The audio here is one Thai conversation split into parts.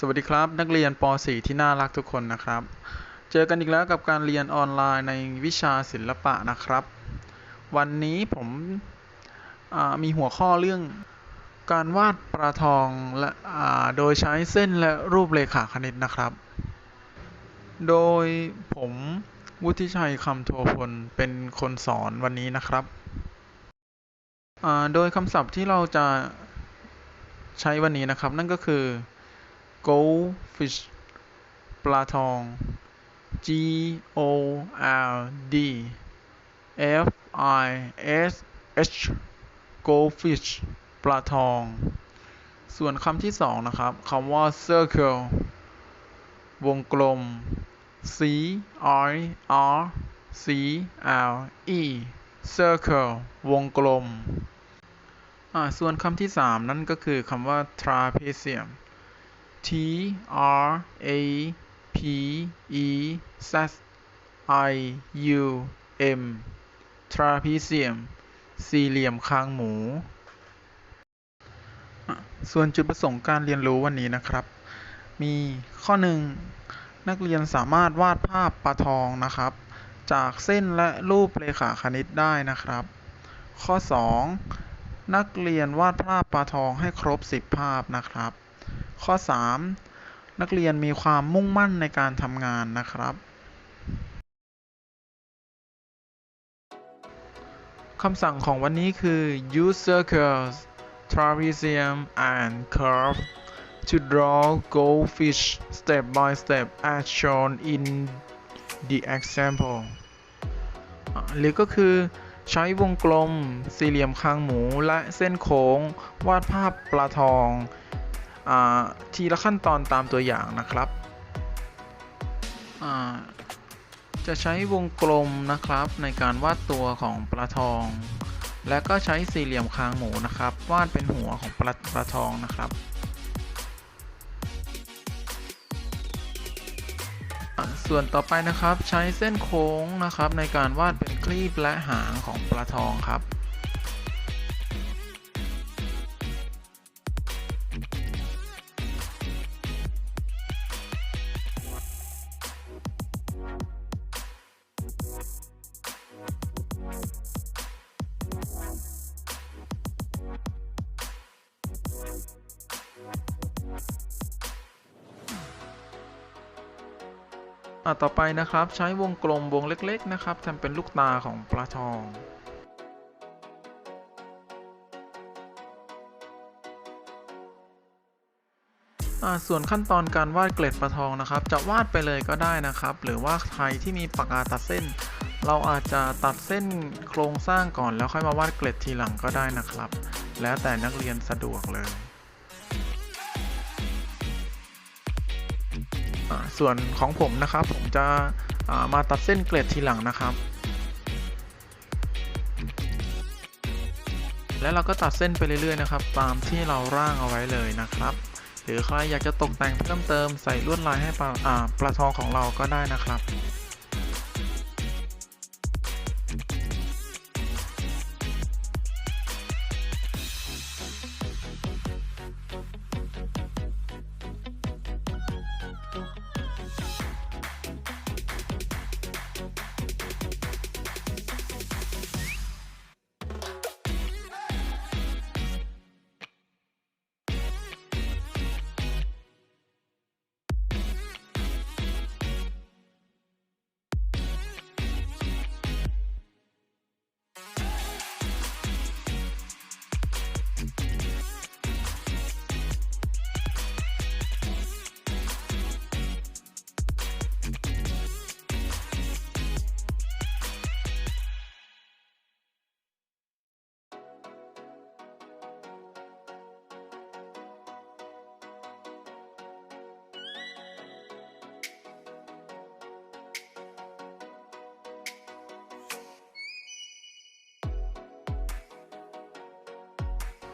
สวัสดีครับ นักเรียนป .4 ที่น่ารักทุกคนนะครับ เจอกันอีกแล้วกับการเรียนออนไลน์ในวิชาศิลปะนะครับ วันนี้ผมมีหัวข้อเรื่องการวาดปลาทองและโดยใช้เส้นและรูปเรขาคณิตนะครับ โดยผมวุฒิชัยคำโทพลเป็นคนสอนวันนี้นะครับ โดยคำศัพท์ที่เราจะใช้วันนี้นะครับ นั่นก็คือ goldfish ปลาทอง G O L D F I S H goldfish ปลาทอง ส่วนคำที่สองนะครับคำว่า circle วงกลม C R R C L E circle วงกลม ส่วนคำที่สามนั่นก็คือคำว่า trapezium T R A P E Z I U M trapezium สี่เหลี่ยมคางหมู ส่วนจุดประสงค์การเรียนรู้วันนี้นะครับ มีข้อหนึ่งนักเรียนสามารถวาดภาพปลาทองนะครับ จากเส้นและรูปเรขาคณิตได้นะครับ ข้อ 2 นักเรียนวาดภาพปลาทองให้ครบ 10 ภาพนะครับ ข้อ 3 นักเรียนมีความมุ่งมั่นในการทำงานนะครับคำสั่งของวันนี้คือ use circles trapezium and curve to draw goldfish step by step as shown in the example หรือก็คือใช้วงกลม สี่เหลี่ยมคางหมูและเส้นโค้ง วาดภาพปลาทอง ทีละขั้นตอนตามตัวอย่างนะครับจะใช้วงกลมนะครับในการวาดตัวของปลาทอง และก็ใช้สี่เหลี่ยมคางหมูนะครับ วาดเป็นหัวของปลาปลาทองนะครับ ส่วนต่อไปนะครับใช้เส้นโค้งนะครับในการวาดเป็นคลีบและหางของปลาทองครับ อะต่อไปนะครับใช้วงกลมวงเล็กๆนะครับทำเป็นลูกตาของปลาทองส่วนขั้นตอนการวาดเกล็ดปลาทองนะครับ จะวาดไปเลยก็ได้นะครับ หรือว่าใครที่มีปากกาตัดเส้น เราอาจจะตัดเส้นโครงสร้างก่อนแล้วค่อยมาวาดเกล็ดทีหลังก็ได้นะครับ แล้วแต่นักเรียนสะดวกเลย ส่วนของผมนะครับผมจะามาตัดเส้นเกล็ดทีหลังนะครับ แล้วเราก็ตัดเส้นไปเรื่อยๆนะครับ ตามที่เราร่างเอาไว้เลยนะครับ หรือใครอยากจะตกแต่งเพิ่มเติมใส่ลวดลายให้ปลาปลาทองของเราก็ได้นะครับ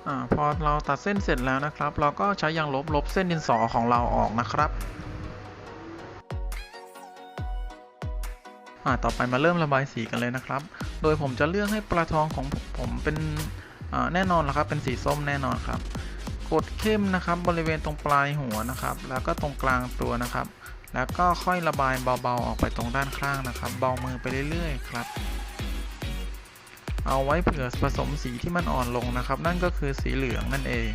อาพอเราตัดเส้นเสร็จแล้วนะครับ เราก็ใช้ยางลบลบเส้นดินสอของเราออกนะครับอ่าต่อไปมาเริ่มระบายสีกันเลยนะครับ โดยผมจะเลือกให้ปลาทองของผมเป็นอ่าแน่นอนล้วครับเป็นสีส้มแน่นอนครับกกดเข้มนะครับบริเวณตรงปลายหัวนะครับ แล้วก็ตรงกลางตัวนะครับ แล้วก็ค่อยระบายเบาๆออกไปตรงด้านข้างนะครับ เบามือไปเรื่อยๆครับ เอาไว้เผื่อผสมสีที่มันอ่อนลงนะครับ นั่นก็คือสีเหลืองนั่นเอง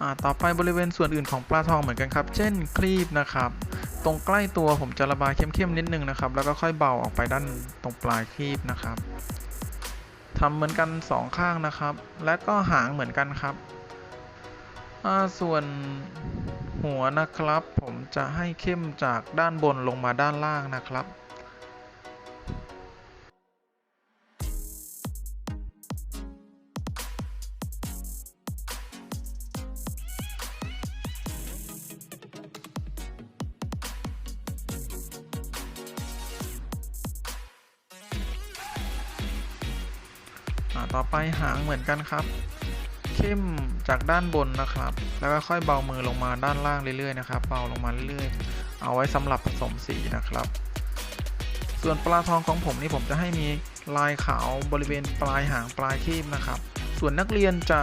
อ่าต่อไปบริเวณส่วนอื่นของปลาทองเหมือนกันครับ เช่นครีบนะครับ ตรงใกล้ตัวผมจะระบายเข้มๆนิดนึงนะครับ แล้วก็ค่อยเบาออกไปด้านตรงปลายครีบนะครับทำเหมือนกันสองข้างนะครับ และก็หางเหมือนกันครับ ส่วนหัวนะครับ ผมจะให้เข้มจากด้านบนลงมาด้านล่างนะครับต่อไปหางเหมือนกันครับ เข้มจากด้านบนนะครับ แล้วก็ค่อยเบามือลงมาด้านล่างเรื่อยๆนะครับ เบาลงมาเรื่อยๆ เอาไว้สำหรับผสมสีนะครับ ส่วนปลาทองของผมนี่ผมจะให้มีลายขาวบริเวณปลายหางปลายคีบนะครับ ส่วนนักเรียนจะ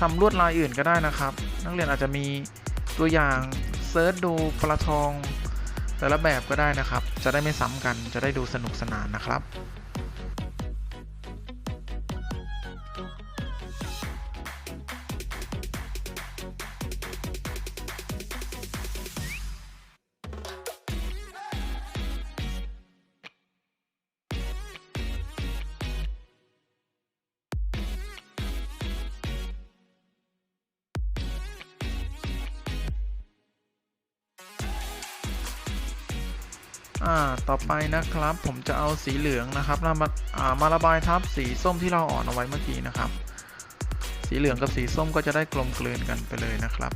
ทำลวดลายอื่นก็ได้นะครับ นักเรียนอาจจะมีตัวอย่างเซิร์ชดูปลาทองแต่ละแบบก็ได้นะครับ จะได้ไม่ซ้ำกัน จะได้ดูสนุกสนานนะครับ อ่าต่อไปนะครับผมจะเอาสีเหลืองนะครับมาอ่ามาระบายทับสีส้มที่เราอ่อนเอาไว้เมื่อกี้นะครับ สีเหลืองกับสีส้มก็จะได้กลมกลืนกันไปเลยนะครับ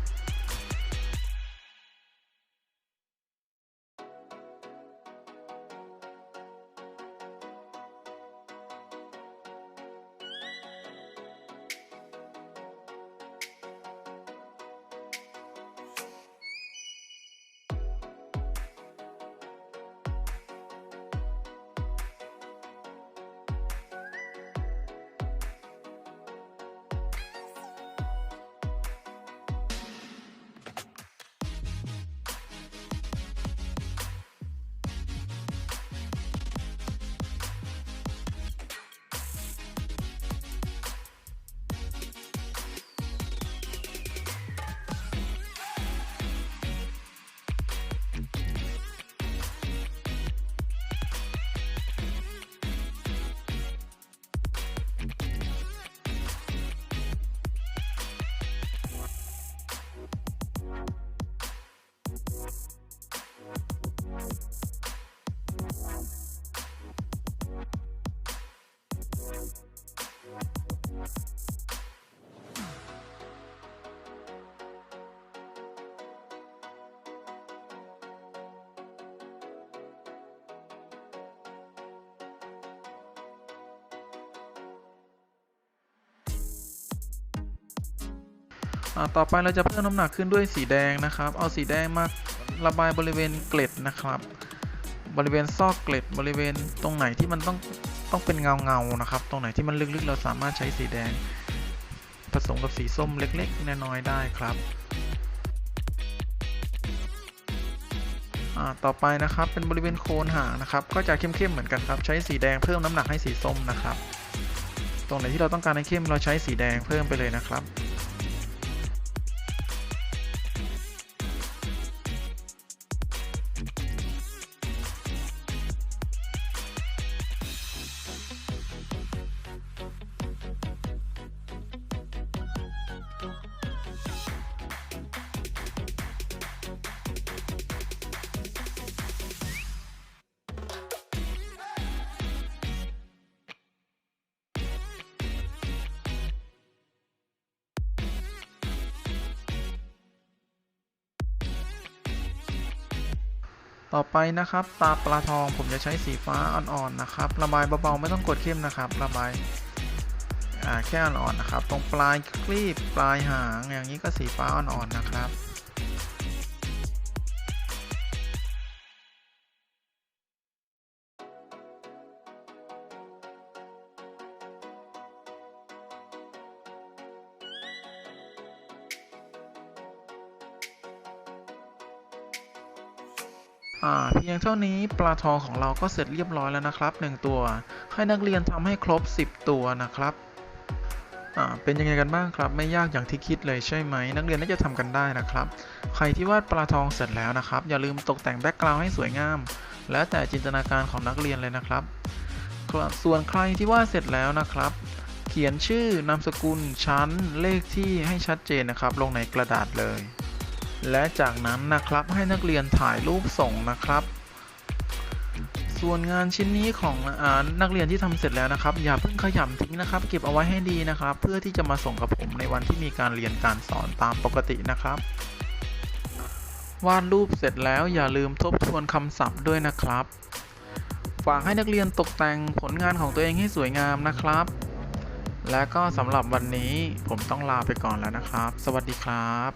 ต่อไปเราจะเพิ่มน้ำหนักขึ้นด้วยสีแดงนะครับ เอาสีแดงมาระบายบริเวณเกล็ดนะครับ บริเวณซอกเกล็ดบริเวณตรงไหนที่มันต้องต้องเป็นเงาเงานะครับ ตรงไหนที่มันลึกๆ เราสามารถใช้สีแดง ผสมกับสีส้มเล็กๆน้อยๆได้ครับต่อไปนะครับเป็นบริเวณโคนหางนะครับ ก็จะเข้มๆเหมือนกันครับ ใช้สีแดงเพิ่มน้ำหนักให้สีส้มนะครับ ตรงไหนที่เราต้องการให้เข้มเราใช้สีแดงเพิ่มไปเลยนะครับ ต่อไปนะครับตาปลาทองผมจะใช้สีฟ้าอ่อนๆนะครับ ระบายเบาๆไม่ต้องกดเข้มนะครับ ระบายแค่อ่อนๆนะครับ ตรงปลายคลีบปลายหางอย่างนี้ก็สีฟ้าอ่อนๆนะครับ เพียงเท่านี้ปลาทองของเราก็เสร็จเรียบร้อยแล้วนะครับหนึ่งตัว ให้นักเรียนทำให้ครบ 10 ตัวนะครับอ่าเป็นยังไงกันบ้างครับ ไม่ยากอย่างที่คิดเลยใช่ไหม นักเรียนน่าจะทำกันได้นะครับ ใครที่วาดปลาทองเสร็จแล้วนะครับ อย่าลืมตกแต่งแบ็กกราวด์ให้สวยงาม แล้วแต่จินตนาการของนักเรียนเลยนะครับ ส่วนใครที่วาดเสร็จแล้วนะครับ เขียนชื่อนามสกุลชั้นเลขที่ให้ชัดเจนนะครับ ลงในกระดาษเลย และจากนั้นนะครับให้นักเรียนถ่ายรูปส่งนะครับ ส่วนงานชิ้นนี้ของอนักเรียนที่ทำเสร็จแล้วนะครับ อย่าเพิ่งขยำทิ้งนะครับ เก็บเอาไว้ให้ดีนะครับ เพื่อที่จะมาส่งกับผมในวันที่มีการเรียนการสอนตามปกตินะครับ วาดรูปเสร็จแล้วอย่าลืมทบทวนคำศัพท์ด้วยนะครับฝากให้นักเรียนตกแต่งผลงานของตัวเองให้สวยงามนะครับ และก็สำหรับวันนี้ผมต้องลาไปก่อนแล้วนะครับ สวัสดีครับ